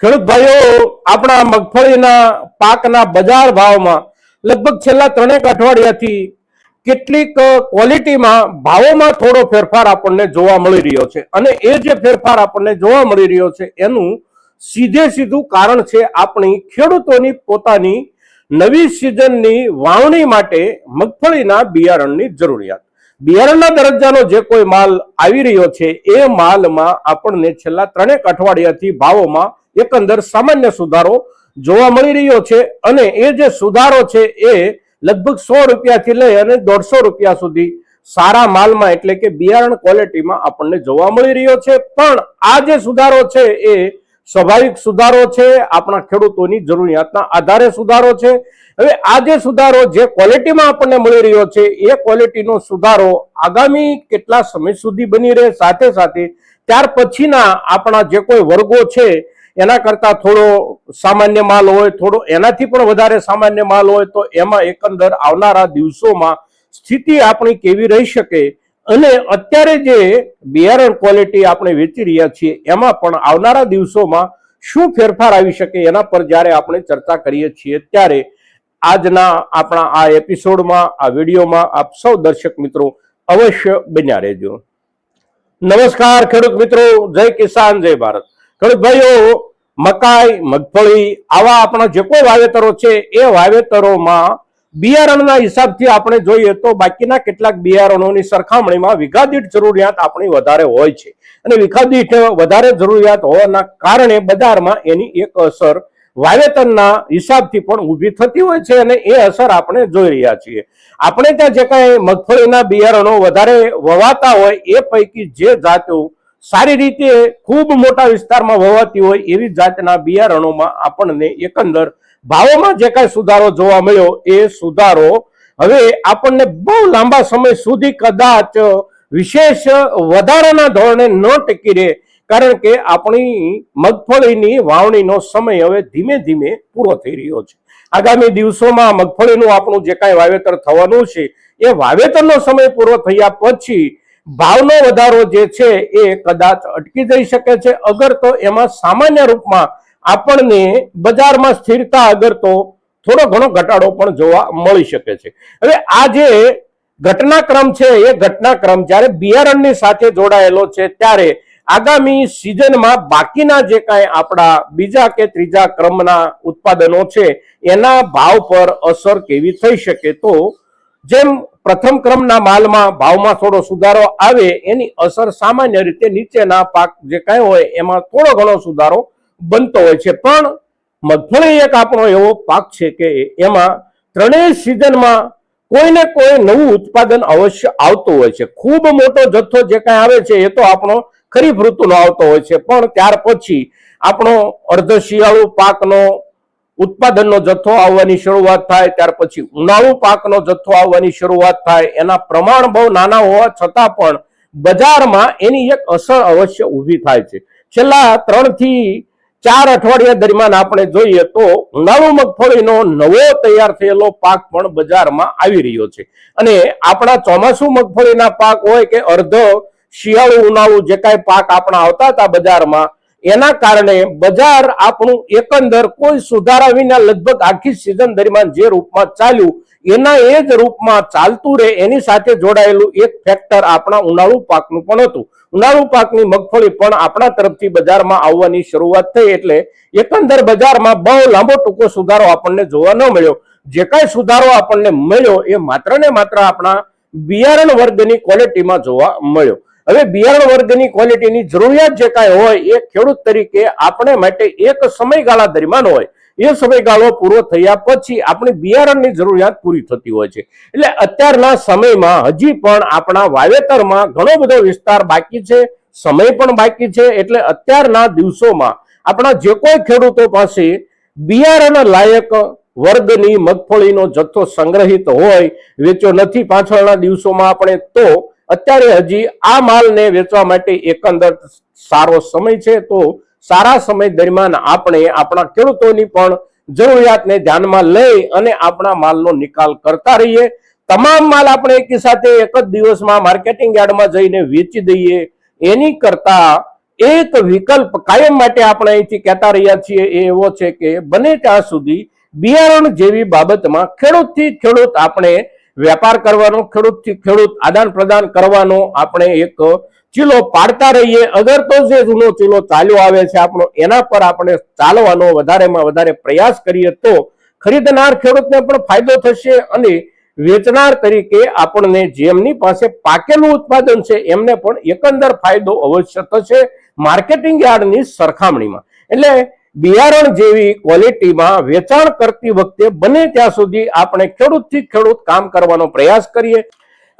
ખેડૂત ભાઈઓ આપણા મગફળીના પાકના બજાર ભાવમાં લગભગ છેલ્લા ત્રણેક અઠવાડિયાથી કેટલીક ક્વોલિટીમાં ભાવોમાં થોડો ફેરફાર આપણને જોવા મળી રહ્યો છે. અને એ જે ફેરફાર આપણને જોવા મળી રહ્યો છે, એનું સીધે સીધું કારણ છે આપણી ખેડૂતોની પોતાની નવી સિઝનની વાવણી માટે મગફળીના બિયારણની જરૂરિયાત. બિયારણના દરજ્જાનો જે કોઈ માલ આવી રહ્યો છે, એ માલમાં આપણને છેલ્લા ત્રણેક અઠવાડિયાથી ભાવોમાં એકંદર સામાન્ય સુધારો જોવા મળી રહ્યો છે અને એ જે સુધારો છે એ લગભગ સો રૂપિયાથી લઈ અને દોઢસો રૂપિયા સુધી સારા માલમાં એટલે કે બિયારણ ક્વોલિટીમાં આપણને જોવા મળી રહ્યો છે. પણ આ જે સુધારો છે એ સ્વાભાવિક સુધારો છે, આપણા ખેડૂતોની જરૂરિયાતના આધારે સુધારો છે. હવે આ જે સુધારો જે ક્વોલિટીમાં આપણને મળી રહ્યો છે, એ ક્વોલિટીનો સુધારો આગામી કેટલા સમય સુધી બની રહે સાથે સાથે ત્યાર પછીના આપણા જે કોઈ વર્ગો છે એના કરતા થોડો સામાન્ય માલ હોય, થોડો એનાથી પણ વધારે સામાન્ય માલ હોય, તો એમાં એકંદર આવનારા દિવસોમાં સ્થિતિ આપણી કેવી રહી શકે અને અત્યારે જે બિયારણ ક્વોલિટી આપણે વેચી રહ્યા છીએ, એમાં પણ આવનારા દિવસોમાં શું ફેરફાર આવી શકે એના પર જ્યારે આપણે ચર્ચા કરીએ છીએ, ત્યારે આજના આપણા આ એપિસોડમાં, આ વિડીયોમાં આપ સૌ દર્શક મિત્રો અવશ્ય બન્યા રહેજો. નમસ્કાર ખેડૂત મિત્રો, જય કિસાન, જય ભારત. ખેડૂત ભાઈઓ મકાઈ, મગફળી, આવા આપણા જે કોઈ વાવેતરો છે, એ વાવેતરોમાં બિયારણના હિસાબથી આપણે જોઈએ તો બાકીના કેટલાક બિયારણોની સરખામણીમાં વીઘા દીઠ જરૂરિયાત આપણી વધારે હોય છે. અને વીઘા દીઠ વધારે જરૂરિયાત હોવાના કારણે બજારમાં એની એક અસર વાવેતરના હિસાબથી પણ ઊભી થતી હોય છે અને એ અસર આપણે જોઈ રહ્યા છીએ. આપણે ત્યાં જે કાંઈ મગફળીના બિયારણો વધારે વવાતા હોય એ પૈકી જે જાતો સારી રીતે ખૂબ મોટા વિસ્તારમાં વવાતી હોય એવી જાતના બિયારણોમાં આપણને એકંદર ભાવોમાં જે કાંઈ સુધારો જોવા મળ્યો એ સુધારો હવે આપણને બહુ લાંબા સમય સુધી કદાચ વિશેષ વધારાના ધોરણે ન ટકી રહે, કારણ કે આપણી મગફળીની વાવણીનો સમય હવે ધીમે ધીમે પૂરો થઈ રહ્યો છે. આગામી દિવસોમાં મગફળીનું આપણું જે કાંઈ વાવેતર થવાનું છે, એ વાવેતરનો સમય પૂરો થયા પછી ભાવનો વધારો જે છે એ કદાચ અટકી જઈ શકે છે. અગર તો એમાં સામાન્ય રૂપમાં આપણને બજારમાં સ્થિરતા અગર તો થોડો ઘણો ઘટાડો પણ જોવા મળી શકે છે. હવે આ જે ઘટનાક્રમ છે એ ઘટનાક્રમ જ્યારે બિયારણની સાથે જોડાયેલો છે ત્યારે આગામી સિઝનમાં બાકીના જે કાંઈ આપણા બીજા કે ત્રીજા ક્રમના ઉત્પાદનો છે એના ભાવ પર અસર કેવી થઈ શકે તો જેમ પ્રથમ ક્રમના માલમાં ભાવમાં થોડો સુધારો આવે, એની અસર સામાન્ય રીતે નીચેના પાક જે કાંઈ હોય એમાં થોડો ઘણો સુધારો બનતો હોય છે. પણ મગફળી એક આપણો એવો પાક છે કે એમાં ત્રણેય સિઝનમાં કોઈને કોઈ નવું ઉત્પાદન અવશ્ય આવતું હોય છે. ખૂબ મોટો જથ્થો જે કાંઈ આવે છે એ તો આપણો ખરીફ ઋતુનો આવતો હોય છે. પણ ત્યાર પછી આપણો અર્ધ શિયાળુ પાકનો ઉત્પાદનનો જથ્થો આવવાની શરૂઆત થાય, ત્યાર પછી ઉનાળુ પાકનો જથ્થો આવવાની શરૂઆત થાય. એના પ્રમાણ બહુ નાના હોવા છતાં પણ બજારમાં એની એક અસર અવશ્ય ઊભી થાય છે. છેલ્લા ત્રણથી ચાર અઠવાડિયા દરમિયાન આપણે જોઈએ તો ઉનાળુ મગફળીનો નવો તૈયાર થયેલો પાક પણ બજારમાં આવી રહ્યો છે. અને આપણા ચોમાસુ મગફળીના પાક હોય કે અર્ધ શિયાળુ ઉનાળુ જે કાંઈ પાક આપણા આવતા હતા બજારમાં એના કારણે બજાર આપણું એકંદર કોઈ સુધારા વિના લગભગ આખી સિઝન દરમિયાન જે રૂપમાં ચાલ્યું, એના એ જ રૂપમાં ચાલતું રહે, એની સાથે જોડાયેલું એક ફેક્ટર આપણા ઉનાળુ પાકનું પણ હતું. ઉનાળુ પાકની મગફળી પણ આપણા તરફથી બજારમાં આવવાની શરૂઆત થઈ એટલે એકંદર બજારમાં બહુ લાંબો ટૂંકો સુધારો આપણને જોવા ન મળ્યો. જે કાંઈ સુધારો આપણને મળ્યો એ માત્ર ને માત્ર આપણા બિયારણ વર્ગની ક્વોલિટીમાં જોવા મળ્યો. હવે બિયારણ વર્ગની ક્વોલિટીની જરૂરિયાત જે કાંઈ હોય એ ખેડૂત તરીકે આપણે માટે એક સમયગાળા દરમિયાન હોય. એ સમયગાળો પૂરો થયા પછી આપણી બિયારણની જરૂરિયાત પૂરી થતી હોય છે. એટલે અત્યારના સમયમાં હજી પણ આપણા વાવેતરમાં ઘણો બધો વિસ્તાર બાકી છે, સમય પણ બાકી છે, એટલે અત્યારના દિવસોમાં આપણા જે કોઈ ખેડૂતો પાસે બિયારણ લાયક વર્ગની મગફળીનો જથ્થો સંગ્રહિત હોય વેચો નથી પાછળના દિવસોમાં આપણે, તો અત્યારે હજી આ માલને વેચવા માટે એકંદર સારો સમય છે, તો સારા સમય દરમિયાન આપણે આપણા ખેડૂતોની પણ જરૂરિયાતને ધ્યાનમાં લઈ અને આપણા માલનો નિકાલ કરતા રહીએ. તમામ માલ આપણે એકી સાથે એક જ દિવસમાં માર્કેટિંગ યાર્ડમાં જઈને વેચી દઈએ. એની કરતા એક વિકલ્પ કાયમ માટે આપણે અહીંથી કહેતા રહ્યા છીએ, એ એવો છે કે બને ત્યાં સુધી બિયારણ જેવી બાબતમાં ખેડૂતથી ખેડૂત આપણે વેપાર કરવાનો, ખેડૂતથી ખેડૂત આદાન પ્રદાન કરવાનો આપણે એક ચીલો પાડતા રહીએ. અગર તો જે જૂનો ચીલો ચાલ્યો આવે છે, આપણો એના પર આપણે ચાલવાનો વધારેમાં વધારે પ્રયાસ કરીએ તો ખરીદનાર ખેડૂતને પણ ફાયદો થશે અને વેચનાર તરીકે આપણને જેમની પાસે પાકેલું ઉત્પાદન છે, એમને પણ એકંદર ફાયદો અવશ્ય થશે માર્કેટિંગ યાર્ડની સરખામણીમાં. એટલે બિયારણ જેવી ક્વોલિટીમાં વેચાણ કરતી વખતે બને ત્યાં સુધી આપણે ખેડૂતથી ખેડૂત કામ કરવાનો પ્રયાસ કરીએ.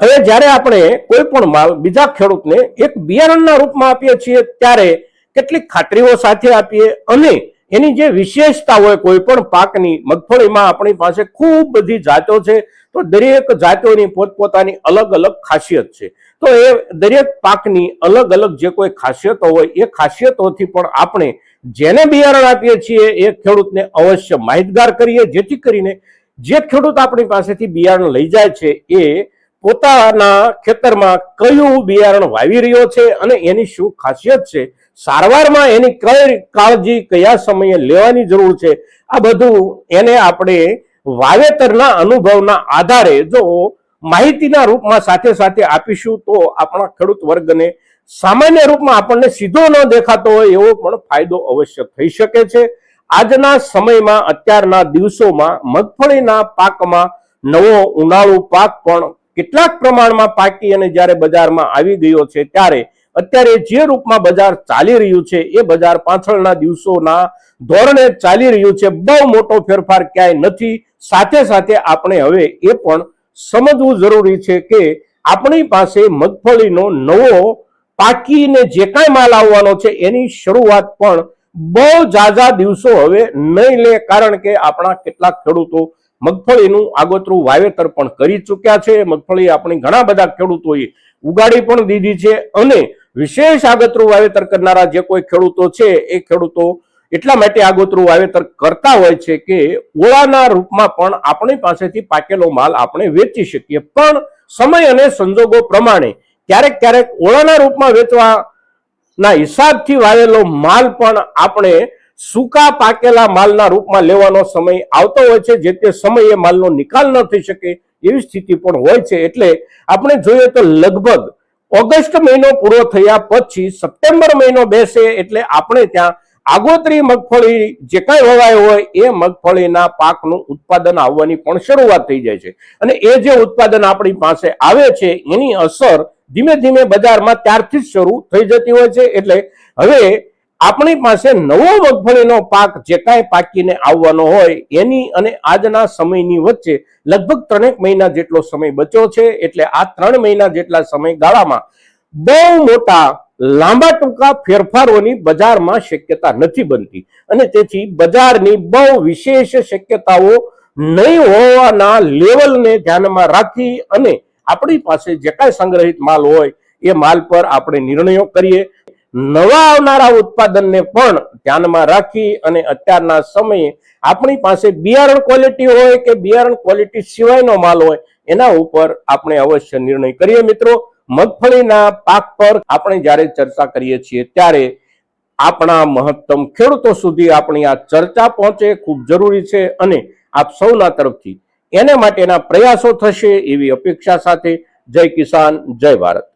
હવે જ્યારે આપણે કોઈ પણ માલ બીજા ખેડૂતને એક બિયારણના રૂપમાં આપીએ છીએ, ત્યારે કેટલીક ખાતરીઓ સાથે આપીએ અને એની જે વિશેષતા હોય કોઈ પણ પાકની, મગફળીમાં આપણી પાસે ખૂબ બધી જાતો છે. તો દરેક જાતોની પોતપોતાની અલગ અલગ ખાસિયત છે. તો એ દરેક પાકની અલગ અલગ જે કોઈ ખાસિયતો હોય, એ ખાસિયતોથી પણ આપણે જેને બિયારણ આપીએ છીએ, એ ખેડૂતને અવશ્ય માહિતગાર કરીએ, જેથી કરીને જે ખેડૂત આપણી પાસેથી બિયારણ લઈ જાય છે, એ પોતાના ખેતરમાં કયું બિયારણ વાવી રહ્યો છે અને એની શું ખાસિયત છે, સારવારમાં એની કઈ કાળજી, કયા સમયે લેવાની જરૂર છે, આ બધું એને આપણે વાવેતરના અનુભવના આધારે જો માહિતીના રૂપમાં સાથે સાથે આપીશું તો આપણા ખેડૂત વર્ગને સામાન્ય રૂપમાં આપણને સીધો ન દેખાતો હોય એવો પણ ફાયદો અવશ્ય થઈ શકે છે. આજના સમયમાં, અત્યારના દિવસોમાં મગફળીના પાકમાં નવો ઉનાળુ પાક પણ કેટલાક પ્રમાણમાં પાકી અને જ્યારે બજારમાં આવી ગયો છે ત્યારે અત્યારે જે રૂપમાં બજાર ચાલી રહ્યું છે એ બજાર પાછળના દિવસોના ધોરણે ચાલી રહ્યું છે. બહુ મોટો ફેરફાર ક્યાંય નથી. સાથે સાથે આપણે હવે એ પણ સમજવું જરૂરી છે કે આપણી પાસે મગફળીનો નવો પાકીને જે કાંઈ માલ આવવાનો છે એની શરૂઆત પણ બહુ ઝાઝા દિવસો હવે નહીં લે, કારણ કે આપણા કેટલાક ખેડૂતો મગફળીનું આગોતરું વાવેતર પણ કરી ચૂક્યા છે. મગફળી આપણી ઘણા બધા ખેડૂતોએ ઉગાડી પણ દીધી છે અને વિશેષ આગોતરું વાવેતર કરનારા જે કોઈ ખેડૂતો છે, એ ખેડૂતો એટલા માટે આગોતરું વાવેતર કરતા હોય છે કે ઓળાના રૂપમાં પણ આપણી પાસેથી પાકેલો માલ આપણે વેચી શકીએ. પણ સમય અને સંજોગો પ્રમાણે ક્યારેક ક્યારેક ઓળાના રૂપમાં વેચવાના હિસાબથી વાવેલો માલ પણ આપણે સૂકા પાકેલા માલના રૂપમાં લેવાનો સમય આવતો હોય છે, જે તે સમયે માલનો નિકાલ ન થઈ શકે એવી સ્થિતિ પણ હોય છે. એટલે આપણે જોઈએ તો લગભગ ઓગસ્ટ મહિનો પૂરો થયા પછી સપ્ટેમ્બર મહિનો બેસે એટલે આપણે ત્યાં આગોતરી મગફળી જે કાંઈ વવાય હોય એ મગફળીના પાકનું ઉત્પાદન આવવાની પણ શરૂઆત થઈ જાય છે. અને એ જે ઉત્પાદન આપણી પાસે આવે છે, એની અસર ધીમે ધીમે બજારમાં ત્યારથી જ શરૂ થઈ જતી હોય છે. એટલે હવે આપણી પાસે નવો મગફળીનો પાક જે કાંઈ પાકીને આવવાનો હોય, એની અને આજના સમયની વચ્ચે લગભગ ત્રણેક મહિના જેટલો સમય બચ્યો છે. એટલે આ ત્રણ મહિના જેટલા સમયગાળામાં બહુ મોટા લાંબા ટૂંકા ફેરફારોની બજારમાં શક્યતા નથી બનતી. અને તેથી બજારની બહુ વિશેષ શક્યતાઓ નહીં હોવાના લેવલને ધ્યાનમાં રાખી અને આપણી પાસે જે કાંઈ સંગ્રહિત માલ હોય, એ માલ પર આપણે નિર્ણયો કરીએ. નવા આવનારા ઉત્પાદનને પણ ધ્યાનમાં રાખી અને અત્યારના સમયે આપણી પાસે બિયારણ ક્વોલિટી હોય કે બિયારણ ક્વોલિટી સિવાયનો માલ હોય, એના ઉપર આપણે અવશ્ય નિર્ણય કરીએ મિત્રો. મગફળીના પાક પર આપણે જ્યારે ચર્ચા કરીએ છીએ ત્યારે આપણા મહત્તમ ખેડૂતો સુધી આપણી આ ચર્ચા પહોંચે, ખૂબ જરૂરી છે અને આપ સૌના તરફથી એને માટેના પ્રયાસો થશે એવી અપેક્ષા સાથે જય કિસાન, જય ભારત.